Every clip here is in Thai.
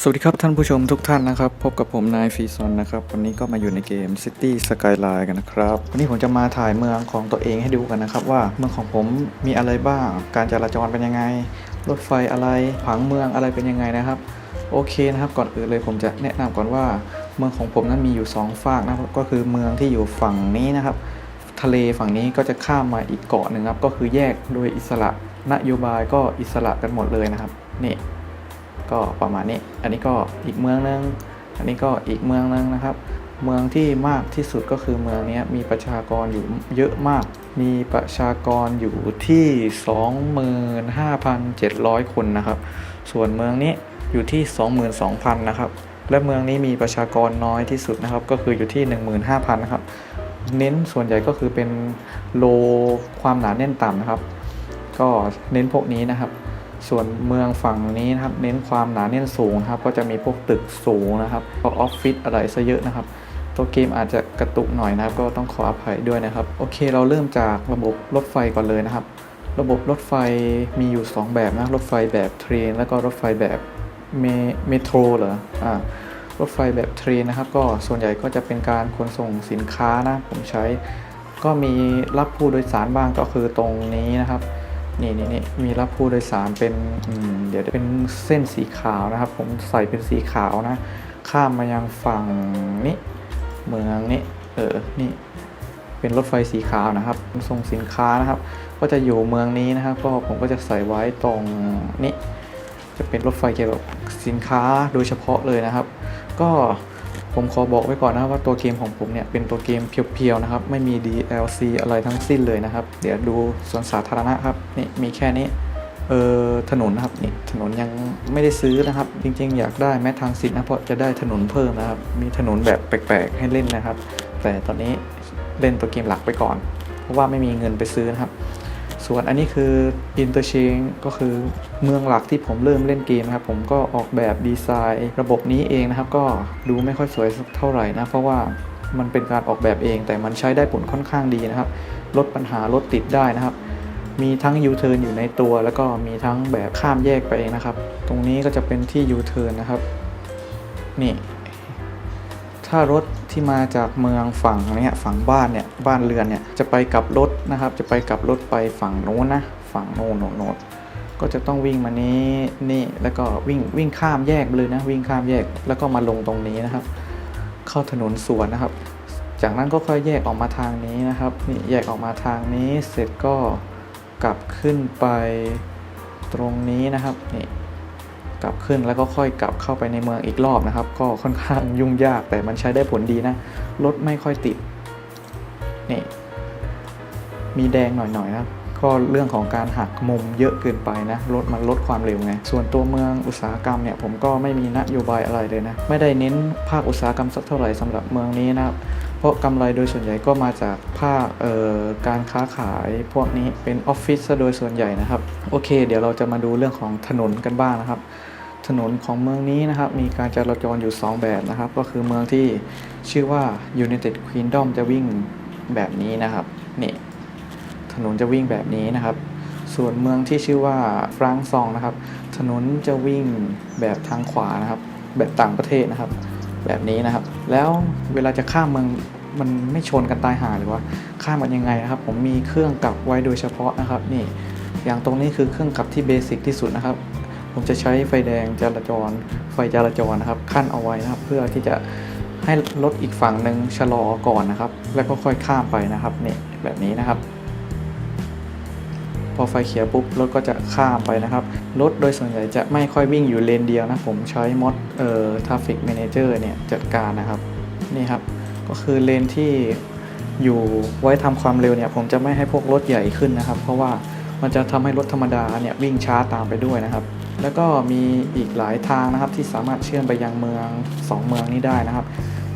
สวัสดีครับท่านผู้ชมทุกท่านนะครับ พบกับผมนายฟีซอนนะครับ วันนี้ก็มาอยู่ในเกม City Skyline กันนะครับ วันนี้ผมจะมาถ่ายเมืองของตัวเองให้ดูกันนะครับ ว่าเมืองของผมมีอะไรบ้าง การจราจรเป็นยังไง รถไฟอะไรผังเมืองอะไรเป็นยังไงนะครับ โอเคนะครับ ก่อนอื่นเลยผมจะแนะนำก่อนว่า เมืองของผมนั้นมีอยู่สองฝากนะครับก็คือเมืองที่อยู่ฝั่งนี้นะครับ ทะเลฝั่งนี้ก็จะข้ามมาอีกเกาะหนึ่งครับก็คือแยกโดยอิสระนโยบายก็อิสระกันหมดเลยนะครับนี่ ก็ประมาณนี้ อันนี้ก็อีกเมืองนึง อันนี้ก็อีกเมืองนึงนะครับ เมืองที่มากที่สุดก็คือเมืองนี้มีประชากรอยู่เยอะมาก มีประชากรอยู่ที่ 25,700 คนนะครับ ส่วนเมืองนี้อยู่ที่ 22,000 นะครับ และเมืองนี้มีประชากรน้อยที่สุดนะครับ ก็คืออยู่ที่ 15,000 นะครับ เน้นส่วนใหญ่ก็คือเป็นโลความหนาแน่นต่ำนะครับ ก็เน้นพวกนี้นะครับ ส่วนเมืองฝั่งนี้นะครับเน้นความหนาแน่นสูงครับก็จะมีพวกตึกสูงนะครับพวกออฟฟิศอะไรซะเยอะนะครับ ตัวเกมอาจจะกระตุกหน่อยนะครับ ก็ต้องขออภัยด้วยนะครับ โอเคเราเริ่มจากระบบรถไฟก่อนเลยนะครับ ระบบรถไฟมีอยู่ 2 แบบนะรถไฟแบบเทรนแล้วก็รถไฟแบบเมเมโทรเหรออ่ารถไฟแบบเทรนนะครับ ก็ส่วนใหญ่ก็จะเป็นการขนส่งสินค้านะผมใช้ ก็มีรับผู้โดยสารบ้างก็คือตรงนี้นะครับ นี่นี่นี่มีรับผู้โดยสารเป็นเดี๋ยวเป็นเส้นสีขาวนะครับ ผมใส่เป็นสีขาวนะ ข้ามมายังฝั่งนี้เมืองนี้เออนี่เป็นรถไฟสีขาวนะครับส่งสินค้านะครับ ก็จะอยู่เมืองนี้นะครับ ก็ผมก็จะใส่ไว้ตรงนี้จะเป็นรถไฟเกี่ยวกับสินค้าโดยเฉพาะเลยนะครับ ก็ ผมขอบอกไว้ก่อนนะว่าตัวเกมของผมเนี่ยเป็นตัวเกมเพียวๆนะครับ ไม่มี DLC อะไรทั้งสิ้นเลยนะครับ เดี๋ยวดูสวนสาธารณะครับนี่มีแค่นี้เออถนนนะครับนี่ถนนยังไม่ได้ซื้อนะครับ จริงๆ อยากได้แม้ทางสิทธิ์นะเพราะจะได้ถนนเพิ่มนะครับ มีถนนแบบแปลกๆให้เล่นนะครับ แต่ตอนนี้เล่นตัวเกมหลักไปก่อน เพราะว่าไม่มีเงินไปซื้อนะครับ ส่วนอันนี้คือ Interchange ก็คือเมืองหลักที่ผมเริ่มเล่นเกมนะครับ ผมก็ออกแบบดีไซน์ระบบนี้เองนะครับ ก็ดูไม่ค่อยสวยสักเท่าไหร่นะ เพราะว่ามันเป็นการออกแบบเอง แต่มันใช้ได้ผลค่อนข้างดีนะครับ ลดปัญหารถติดได้นะครับ มีทั้ง U-turn อยู่ในตัว แล้วก็มีทั้งแบบข้ามแยกไปเองนะครับ ตรงนี้ก็จะเป็นที่ U-turn นะครับ นี่ ถ้ารถ ที่มาจากเมืองฝั่งเนี้ยฝั่งบ้านเนี่ยบ้านเรือนเนี่ยจะไปกับรถนะครับ จะไปกับรถไปฝั่งโน้นนะฝั่งโน้นโน้นโน้นก็จะต้องวิ่งมานี้นี่แล้วก็วิ่งวิ่งข้ามแยกเลยนะวิ่งข้ามแยกแล้วก็มาลงตรงนี้นะครับ เข้าถนนสวนนะครับ จากนั้นก็ค่อยแยกออกมาทางนี้นะครับนี่แยกออกมาทางนี้เสร็จก็กลับขึ้นไปตรงนี้นะครับนี่ กลับขึ้นแล้วก็ค่อยกลับเข้าไปในเมืองอีกรอบนะครับ ก็ค่อนข้างยุ่งยากแต่มันใช้ได้ผลดีนะ รถไม่ค่อยติดนี่มีแดงหน่อยๆนะก็เรื่องของการหักมุมเยอะเกินไปนะรถมันลดความเร็วไง ส่วนตัวเมืองอุตสาหกรรมเนี่ยผมก็ไม่มีนโยบายอะไรเลยนะ ไม่ได้เน้นภาคอุตสาหกรรมสักเท่าไหร่สำหรับเมืองนี้นะเพราะกำไรโดยส่วนใหญ่ก็มาจากภาคเอ่อการค้าขายพวกนี้เป็นออฟฟิศซะโดยส่วนใหญ่นะครับ โอเค เดี๋ยวเราจะมาดูเรื่องของถนนกันบ้างนะครับ ถนนของเมืองนี้นะครับ มีการจราจรอยู่ 2 แบบนะครับ ก็คือเมืองที่ชื่อว่า United Kingdom จะวิ่งแบบนี้นะครับนี่ถนนจะวิ่งแบบนี้นะครับ ส่วนเมืองที่ชื่อว่าฟรังซองนะครับ ถนนจะวิ่งแบบทางขวานะครับ แบบต่างประเทศนะครับ แบบนี้นะครับ แล้วเวลาจะข้ามเมืองมันไม่ชนกันตายห่าหรือว่าข้ามกันยังไงนะครับ ผมมีเครื่องกลับไว้โดยเฉพาะนะครับ นี่ อย่างตรงนี้คือเครื่องกลับที่เบสิกที่สุดนะครับ ผมจะใช้ไฟแดงจราจร ไฟจราจรนะครับ ขั้นเอาไว้นะครับ เพื่อที่จะให้รถอีกฝั่งหนึ่งชะลอก่อนนะครับ แล้วก็ค่อยข้ามไปนะครับนี่แบบนี้นะครับ พอไฟเขียวปุ๊บรถก็จะข้ามไปนะครับรถโดยส่วนใหญ่จะไม่ค่อยวิ่งอยู่เลนเดียวนะผมใช้มอดเอ่อ traffic manager เนี่ยจัดการนะครับนี่ครับก็คือเลนที่อยู่ไว้ทำความเร็วเนี่ยผมจะไม่ให้พวกรถใหญ่ขึ้นนะครับ เพราะว่ามันจะทำให้รถธรรมดาเนี่ยวิ่งช้าตามไปด้วยนะครับ แล้วก็มีอีกหลายทางนะครับที่สามารถเชื่อมไปยังเมือง 2 เมืองนี้ได้นะครับ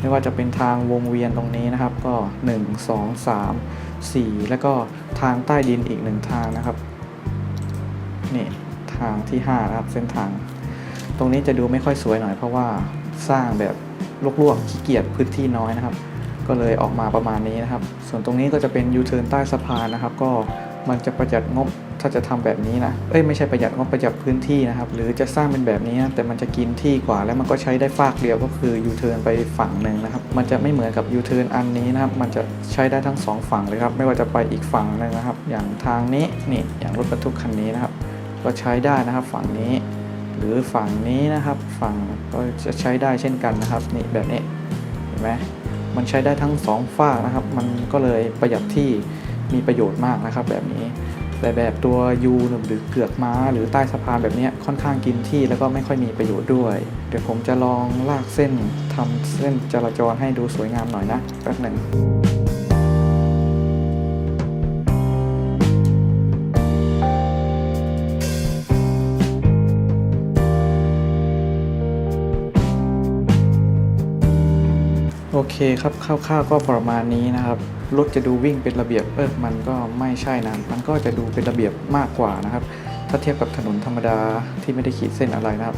ไม่ว่าจะเป็นทางวงเวียนตรงนี้นะครับ ก็ 1 2 3 4 แล้วก็ทางใต้ดินอีกหนึ่งทางนะครับนี่ทางที่5นะครับเส้นทาง ตรงนี้จะดูไม่ค่อยสวยหน่อยเพราะว่าสร้างแบบลวกๆขี้เกียจพื้นที่น้อยนะครับ ก็เลยออกมาประมาณนี้นะครับ ส่วนตรงนี้ก็จะเป็นยูเทิร์นใต้สะพานนะครับ ก็มันจะประหยัดงบ ถ้าจะทำแบบนี้นะเอ้ยไม่ใช่ประหยัดงบประหยัดพื้นที่นะครับ หรือจะสร้างเป็นแบบนี้นะแต่มันจะกินที่กว่าแล้วมันก็ใช้ได้ฝากเดียวก็คือยูเทิร์นไปฝั่งหนึ่งนะครับ มันจะไม่เหมือนกับยูเทิร์นอันนี้นะครับ มันจะใช้ได้ทั้งสองฝั่งเลยครับ ไม่ว่าจะไปอีกฝั่งหนึ่งนะครับ อย่างทางนี้นี่อย่างรถบรรทุกคันนี้นะครับ ก็ใช้ได้นะครับฝั่งนี้ หรือฝั่งนี้นะครับ ฝั่งก็จะใช้ได้เช่นกันนะครับนี่แบบนี้เห็นไหมมันใช้ได้ทั้งสองฝากนะครับ มันก็เลยประหยัดที่มีประโยชน์มากนะครับแบบนี้ แต่แบบตัวยูหรือเกือกม้า หรือใต้สะพานแบบนี้ค่อนข้างกินที่แล้วก็ไม่ค่อยมีประโยชน์ด้วย เดี๋ยวผมจะลองลากเส้นทำเส้นจราจรให้ดูสวยงามหน่อยนะแป๊บหนึ่ง โอเคครับคร่าวๆก็ประมาณนี้นะครับรถจะดูวิ่งเป็นระเบียบเออมันก็ไม่ใช่นะมันก็จะดูเป็นระเบียบมากกว่านะครับ ถ้าเทียบกับถนนธรรมดาที่ไม่ได้ขีดเส้นอะไรนะครับ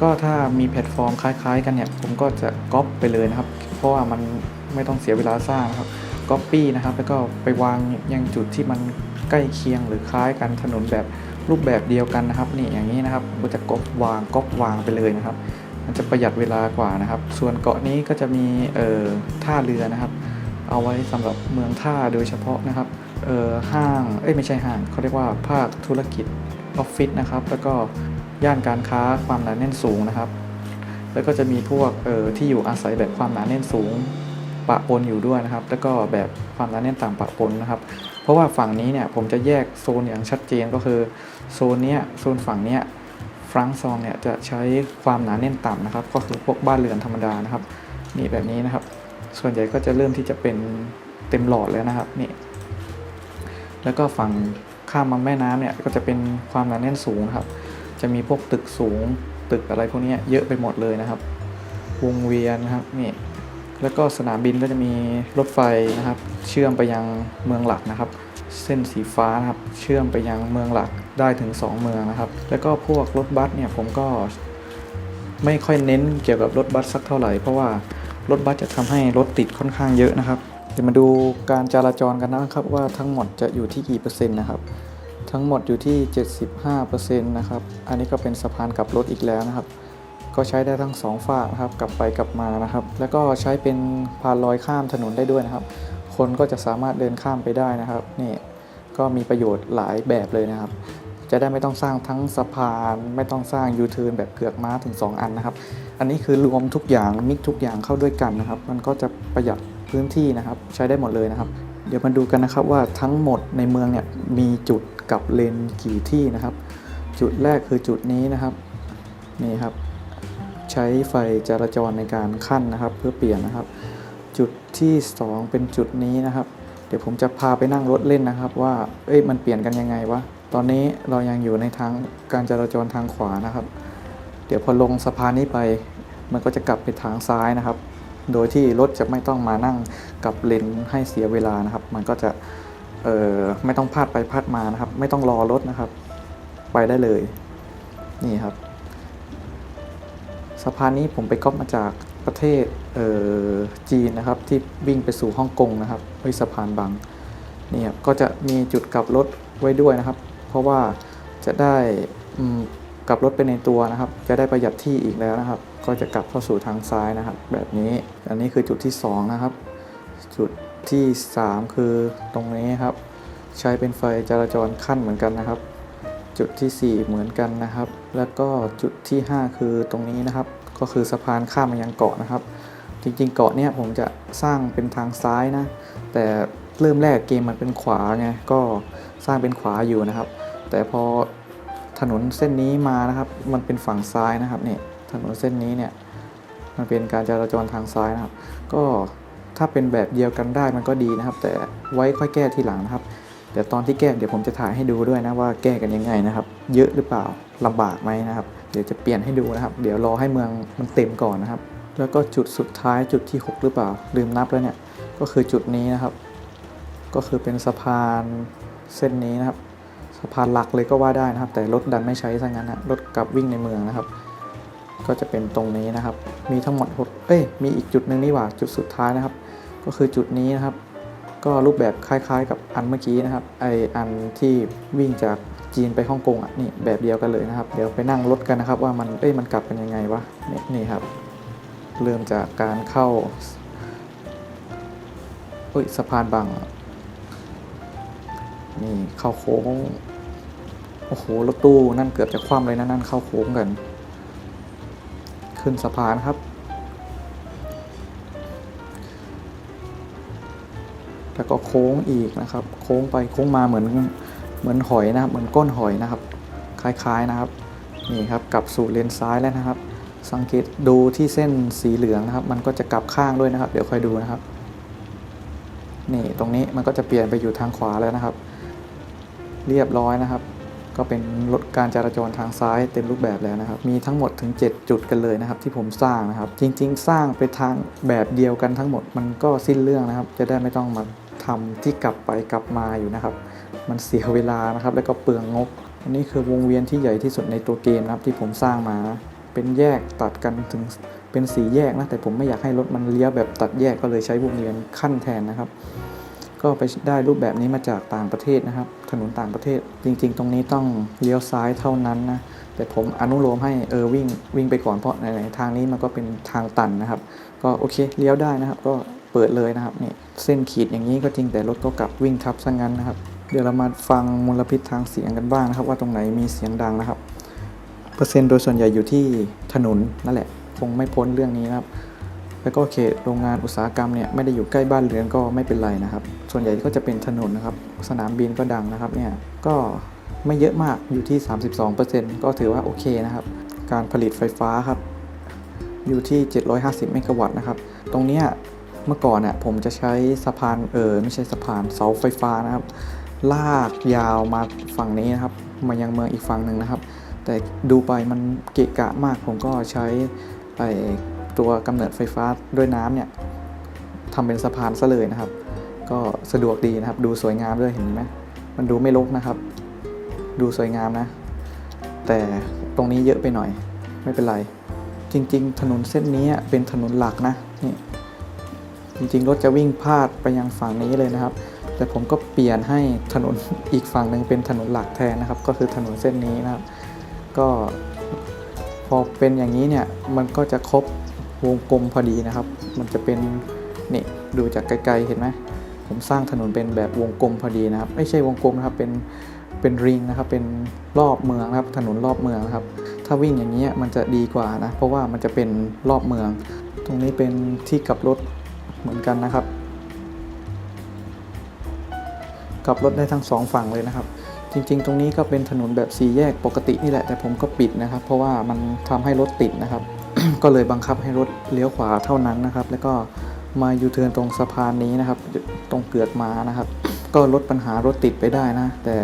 ก็ถ้ามีแพลตฟอร์มคล้ายๆ กันเนี่ยผมก็จะก๊อปไปเลยนะครับ เพราะว่ามันไม่ต้องเสียเวลาสร้างครับก๊อปปี้นะครับแล้วก็ไปวางยังจุดที่มันใกล้เคียงหรือคล้ายกันถนนแบบรูปแบบเดียวกันนะครับนี่อย่างนี้นะครับก็จะก๊อปวางก๊อปวางไปเลยนะครับ มันจะประหยัดเวลากว่านะครับ ส่วนเกาะนี้ก็จะมีเอ่อท่าเรือนะครับ เอาไว้สำหรับเมืองท่าโดยเฉพาะนะครับเอ่อห้างเอ้ยไม่ใช่ห้างเขาเรียกว่าภาคธุรกิจออฟฟิศนะครับ แล้วก็ย่านการค้าความหนาแน่นสูงนะครับ แล้วก็จะมีพวกเอ่อที่อยู่อาศัยแบบความหนาแน่นสูงปะปนอยู่ด้วยนะครับ แล้วก็แบบความหนาแน่นต่ำปะปนนะครับ เพราะว่าฝั่งนี้เนี่ยผมจะแยกโซนอย่างชัดเจนก็คือโซนเนี้ยโซนฝั่งเนี้ย ฟรังซองเนี่ยจะใช้ความหนาแน่นต่ำนะครับ ก็คือพวกบ้านเรือนธรรมดานะครับนี่แบบนี้นะครับ ส่วนใหญ่ก็จะเริ่มที่จะเป็นเต็มหลอดแล้วนะครับนี่แล้วก็ฝั่งข้ามมาแม่น้ำเนี่ยก็จะเป็นความหนาแน่นสูงนะครับ จะมีพวกตึกสูง ตึกอะไรพวกนี้เยอะไปหมดเลยนะครับ วงเวียนนะครับนี่แล้วก็สนามบินก็จะมีรถไฟนะครับ เชื่อมไปยังเมืองหลักนะครับ เส้นสีฟ้านะครับ เชื่อมไปยังเมืองหลัก ได้ถึง 2 เมืองนะครับ แล้วก็พวกรถบัสเนี่ยผมก็ไม่ค่อยเน้นเกี่ยวกับรถบัสสักเท่าไหร่ เพราะว่ารถบัสจะทำให้รถติดค่อนข้างเยอะนะครับเดี๋ยวมาดูการจราจรกันนะครับว่าทั้งหมดจะอยู่ที่กี่เปอร์เซ็นต์นะครับ ทั้งหมดอยู่ที่ 75%นะครับ อันนี้ก็เป็นสะพานกลับรถอีกแล้วนะครับ ก็ใช้ได้ทั้งสองฝากนะครับกลับไปกลับมานะครับ แล้วก็ใช้เป็นพานลอยข้ามถนนได้ด้วยนะครับ คนก็จะสามารถเดินข้ามไปได้นะครับนี่ก็มีประโยชน์หลายแบบเลยนะครับ จะได้ไม่ต้องสร้างทั้งสะพานไม่ต้องสร้างยูเทิร์นแบบเกือกม้าถึง 2 อันนะครับ อันนี้คือรวมทุกอย่างมิกทุกอย่างเข้าด้วยกันนะครับ มันก็จะประหยัดพื้นที่นะครับ ใช้ได้หมดเลยนะครับ เดี๋ยวมาดูกันนะครับว่าทั้งหมดในเมืองเนี่ยมีจุดกับเลนกี่ที่นะครับ จุดแรกคือจุดนี้นะครับนี่ครับ ใช้ไฟจราจรในการขั้นนะครับ เพื่อเปลี่ยนนะครับ จุดที่ 2 เป็นจุดนี้นะครับ เดี๋ยวผมจะพาไปนั่งรถเล่นนะครับ ว่าเอ้ยมันเปลี่ยนกันยังไงวะ ตอนนี้เรายังอยู่ในทางการจราจรทางขวานะครับ เดี๋ยวพอลงสะพานนี้ไป มันก็จะกลับไปทางซ้ายนะครับ โดยที่รถจะไม่ต้องมานั่งกลับเลนให้เสียเวลานะครับ มันก็จะเออไม่ต้องพลาดไปพลาดมานะครับ ไม่ต้องรอรถนะครับ ไปได้เลยนี่ครับสะพานนี้ผมไปก๊อปมาจากประเทศเออจีนนะครับ ที่วิ่งไปสู่ฮ่องกงนะครับเฮ้ยสะพานบางนี่ครับก็จะมีจุดกลับรถไว้ด้วยนะครับ เพราะว่าจะได้กลับรถไปในตัวนะครับ จะได้ประหยัดที่อีกแล้วนะครับ ก็จะกลับเข้าสู่ทางซ้ายนะครับ แบบนี้อันนี้คือจุดที่สองนะครับ จุดที่สามคือตรงนี้ครับ ใช้เป็นไฟจราจรขั้นเหมือนกันนะครับ จุดทีสี่ 4 เหมือนกันนะครับ แล้วก็จุดที่ 5 คือตรงนี้นะครับ ก็คือสะพานข้ามมายังเกาะนะครับ จริงๆ เกาะเนี่ยผมจะสร้างเป็นทางซ้ายนะ แต่เริ่มแรกเกมมันเป็นขวาไงก็สร้างเป็นขวาอยู่นะครับ แต่พอถนนเส้นนี้มานะครับ มันเป็นฝั่งซ้ายนะครับเนี่ยถนนเส้นนี้เนี่ยมันเป็นการจราจรทางซ้ายนะครับ ก็ถ้าเป็นแบบเดียวกันได้มันก็ดีนะครับ แต่ไว้ค่อยแก้ทีหลังนะครับเดี๋ยวตอนที่แก้เดี๋ยวผมจะถ่ายให้ดูด้วยนะว่าแก้กันยังไงนะครับ เยอะหรือเปล่าลำบากไหมนะครับ เดี๋ยวจะเปลี่ยนให้ดูนะครับ เดี๋ยวรอให้เมืองมันเต็มก่อนนะครับ แล้วก็จุดสุดท้ายจุดที่ 6 หรือเปล่า ลืมนับแล้วเนี่ยก็คือจุดนี้นะครับ ก็คือเป็นสะพานเส้นนี้นะครับ สะพานหลักเลยก็ว่าได้นะครับ แต่รถดันไม่ใช้ซะงั้นนะรถกลับวิ่งในเมืองนะครับ ก็จะเป็นตรงนี้นะครับ มีทั้งหมดหเอ้ยมีอีกจุดหนึ่งนี่หว่าจุดสุดท้ายนะครับ ก็คือจุดนี้นะครับ ก็รูปแบบคล้ายๆ กับอันเมื่อกี้นะครับไออันที่วิ่งจากจีนไปฮ่องกงอะนี่แบบเดียวกันเลยนะครับ เดี๋ยวไปนั่งรถกันนะครับ ว่ามันเอ้ยมันกลับเป็นยังไงวะนี่นี่ครับ เริ่มจากการเข้าอุ้ยสะพานบังนี่เข้าโค้ง โอ้โห รถตู้นั่นเกือบจะคว่ำเลยนะนั่นเข้าโค้งกัน ขึ้นสะพานครับ แล้วก็โค้งอีกนะครับ โค้งไปโค้งมาเหมือนเหมือนหอยนะครับ เหมือนก้นหอยนะครับ คล้ายๆนะครับ นี่ครับกลับสู่เลนซ้ายแล้วนะครับ สังเกตดูที่เส้นสีเหลืองนะครับ มันก็จะกลับข้างด้วยนะครับ เดี๋ยวค่อยดูนะครับ นี่ตรงนี้มันก็จะเปลี่ยนไปอยู่ทางขวาแล้วนะครับ เรียบร้อยนะครับ ก็เป็นรถการจราจรทางซ้ายเต็มรูปแบบแล้วนะครับ มีทั้งหมดถึง 7 จุดกันเลยนะครับ ที่ผมสร้างนะครับ จริง ๆ สร้างไปทางแบบเดียวกันทั้งหมดมันก็สิ้นเรื่องนะครับ จะได้ไม่ต้องมาทำที่กลับไปกลับมาอยู่นะครับ มันเสียเวลานะครับ แล้วก็เปลืองงบอันนี้คือวงเวียนที่ใหญ่ที่สุดในตัวเกมนะครับที่ผมสร้างมานะเป็นแยกตัดกันถึงเป็นสีแยกนะแต่ผมไม่อยากให้รถมันเลี้ยวแบบตัดแยกก็เลยใช้วงเวียนขั้นแทนนะครับ ก็ไปได้รูปแบบนี้มาจากต่างประเทศนะครับ ถนนต่างประเทศ จริง ๆ ตรงนี้ต้องเลี้ยวซ้ายเท่านั้นนะ แต่ผมอนุโลมให้เออวิ่งวิ่งไปก่อนเพราะไหนๆทางนี้มันก็เป็นทางตันนะครับ ก็โอเคเลี้ยวได้นะครับ ก็เปิดเลยนะครับนี่เส้นขีดอย่างนี้ก็จริงแต่รถก็กลับวิ่งทับซะงั้นนะครับ เดี๋ยวเรามาฟังมลพิษทางเสียงกันบ้างนะครับ ว่าตรงไหนมีเสียงดังนะครับ เปอร์เซ็นต์โดยส่วนใหญ่อยู่ที่ถนนนั่นแหละ คงไม่พ้นเรื่องนี้นะครับ แล้วก็เขตโรงงานอุตสาหกรรมเนี่ยไม่ได้อยู่ใกล้บ้านเรือนก็ไม่เป็นไรนะครับ ส่วนใหญ่ก็จะเป็นถนนนะครับ สนามบินก็ดังนะครับเนี่ยก็ไม่เยอะมากอยู่ที่ 32%ก็ถือว่าโอเคนะครับ การผลิตไฟฟ้าครับอยู่ที่ 750 เมกะวัตต์นะครับ ตรงเนี้ยเมื่อก่อนน่ะผมจะใช้สะพานเออไม่ใช่สะพานเสาไฟฟ้านะครับ ลากยาวมาฝั่งนี้นะครับ มายังเมืองอีกฝั่งหนึ่งนะครับ แต่ดูไปมันเกะกะมากผมก็ใช้ไอ ตัวกำเนิดไฟฟ้าด้วยน้ำเนี่ยทำเป็นสะพานซะเลยนะครับ ก็สะดวกดีนะครับ ดูสวยงามด้วยเห็นไหมมันดูไม่รกนะครับ ดูสวยงามนะ แต่ตรงนี้เยอะไปหน่อยไม่เป็นไร จริง ๆ ถนนเส้นนี้เป็นถนนหลักนะนี่จริงๆรถจะวิ่งพาดไปยังฝั่งนี้เลยนะครับ แต่ผมก็เปลี่ยนให้ถนนอีกฝั่งหนึ่งเป็นถนนหลักแทนนะครับ ก็คือถนนเส้นนี้นะครับ ก็พอเป็นอย่างนี้เนี่ยมันก็จะครบ วงกลมพอดีนะครับ มันจะเป็นนี่ดูจากไกลๆเห็นไหมผมสร้างถนนเป็นแบบวงกลมพอดีนะครับ ไม่ใช่วงกลมนะครับเป็นเป็นริงนะครับเป็นรอบเมืองนะครับ ถนนรอบเมืองนะครับ ถ้าวิ่งอย่างนี้มันจะดีกว่านะ เพราะว่ามันจะเป็นรอบเมือง ตรงนี้เป็นที่กลับรถเหมือนกันนะครับกลับรถได้ทั้งสองฝั่งเลยนะครับ จริง ๆ ตรงนี้ก็เป็นถนนแบบสี่แยกปกตินี่แหละแต่ผมก็ปิดนะครับ เพราะว่ามันทำให้รถติดนะครับ ก็เลยบังคับให้รถเลี้ยวขวาเท่านั้นนะครับ แล้วก็มายูเทิร์นตรงสะพานนี้นะครับ ตรงเกือกมานะครับ ก็ลดปัญหารถติดไปได้นะ แต่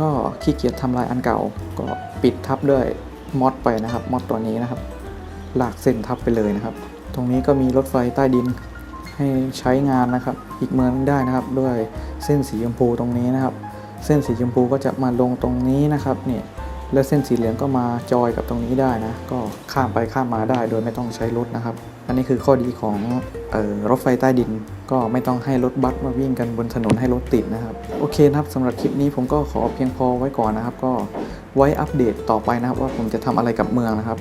ก็ขี้เกียจทำลายอันเก่า ก็ปิดทับด้วยมอดไปนะครับมอดตัวนี้นะครับ หลากเส้นทับไปเลยนะครับ ตรงนี้ก็มีรถไฟใต้ดินให้ใช้งานนะครับ อีกเมืองหนึ่งได้นะครับ ด้วยเส้นสีชมพูตรงนี้นะครับ เส้นสีชมพูก็จะมาลงตรงนี้นะครับเนี่ย แล้วเส้นสีเหลืองก็มาจอยกับตรงนี้ได้นะ ก็ข้ามไปข้ามมาได้โดยไม่ต้องใช้รถนะครับ อันนี้คือข้อดีของออรถไฟใต้ดิน ก็ไม่ต้องให้รถบัสมาวิ่งกันบนถนนให้รถติดนะครับ โอเคนะครับสำหรับคลิปนี้ผมก็ขอเพียงพอไว้ก่อนนะครับ ก็ไว้อัปเดตต่อไปนะครับว่าผมจะทำอะไรกับเมืองนะครับ